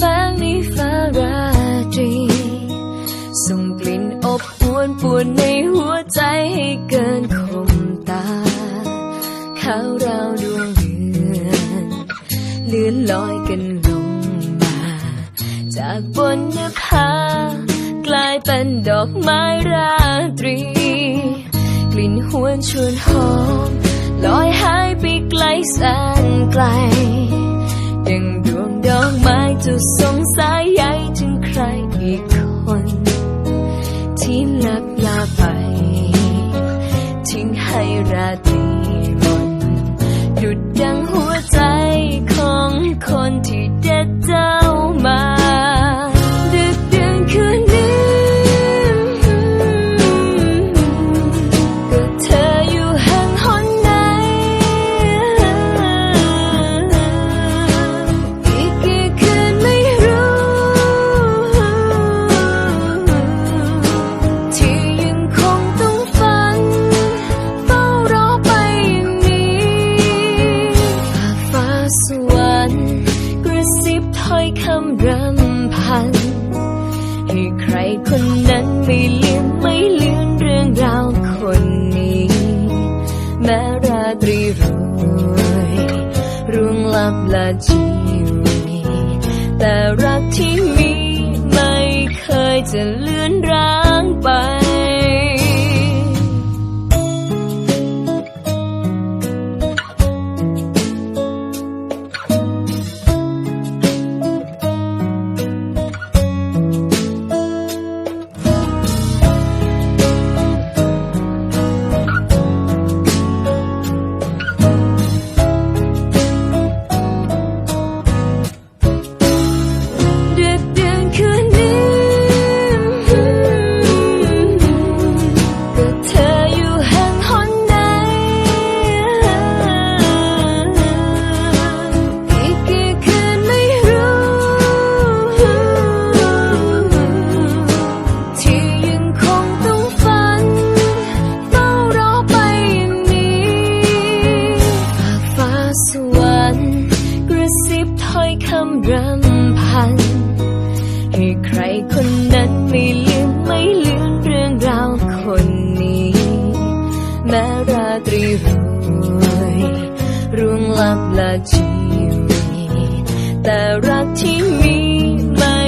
ฟ้าในฟ้าราตรี ส่งกลิ่นอบอวนปวนในหัวใจให้เกินคมตาขาวราวดวงเดือนเลื่อนลอยกันลงมา จากบนนภากลายเป็นดอกไม้ราตรี กลิ่นหวนชวนหอมลอยหายไปไกลแสนไกล สงสายใยถึงใครอีกคน ที่ลับลาไป ทิ้งให้ราตรีมนหยุดดัง บถ้อยคำรำพัน ให้ใครคนนั้นไม่ลืมไม่เลือนเรื่องราวคนนี้ แม้ราตรีรวยร่วงลับละชีวีแต่รักที่มีไม่เคยจะเลือนร้างไป ระซิบถ้อยคำรำพัน ให้ใครคนนั้นไม่ลืมไม่ลือนเรื่องราวคนนี้ แม้ราตรีรวยร่วงลับละชีวีแต่รักที่มีไม่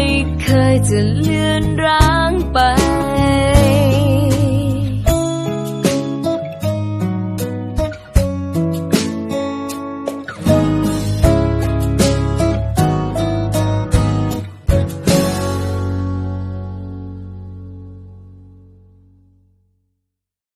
เคยจะเลือนร้างไป